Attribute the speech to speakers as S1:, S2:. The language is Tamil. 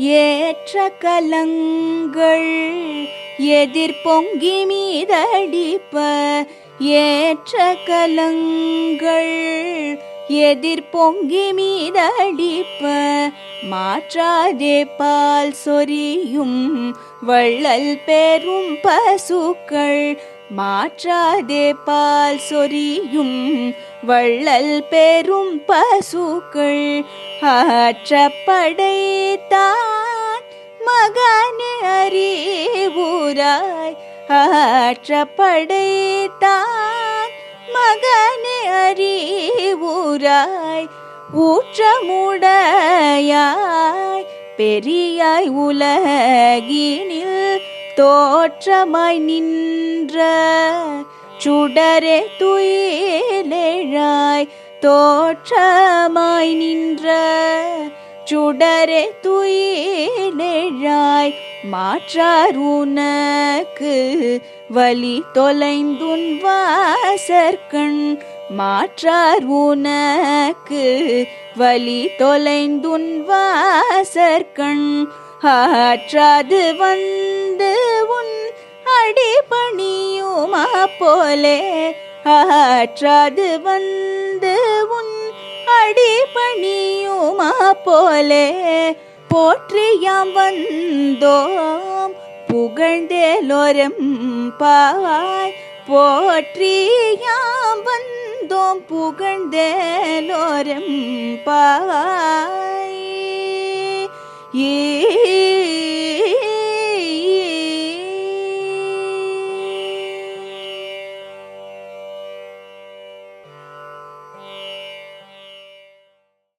S1: ஏற்ற கலங்கள் எதிர்பொங்கி மீதடிப்ப ஏற்ற கலங்கள் எதிர்பொங்கி மீதடிப்ப மாற்றாதே பால் சொரியும் வள்ளல் பெரும் பசுக்கள் மாற்றாதே பால் சொரியும் வள்ளல் பெரும் பசுக்கள் ஆற்றப்படைத்தான் மகனே அறிவுராய் ஆற்றப்படைத்தான். மகனே அறிவுராய் ஊற்றமுடையாய். பெரியாய் உலகினில் தோற்றமாய் நின்ற சுடரே துயிலேழாய். தோற்றமாய் நின்ற சுடரே துயிலெழாய் மாற்றார் உனக்கு வழி தொலைந்துன் வாசற்கண் மாற்றார் உனக்கு வலி தொலைந்துன் வாசற்கண் ஆற்றாது வந்து உன் அடிபணியுமா போலே ஆற்றாது வந்து அடிபணியுமா போலே? போற்றியாம் வந்தோம் புகழ்ந்தேலோரம் பாவாய். போற்றியாம் வந்தோம் புகழ்ந்தேலோரம் பாவாய்.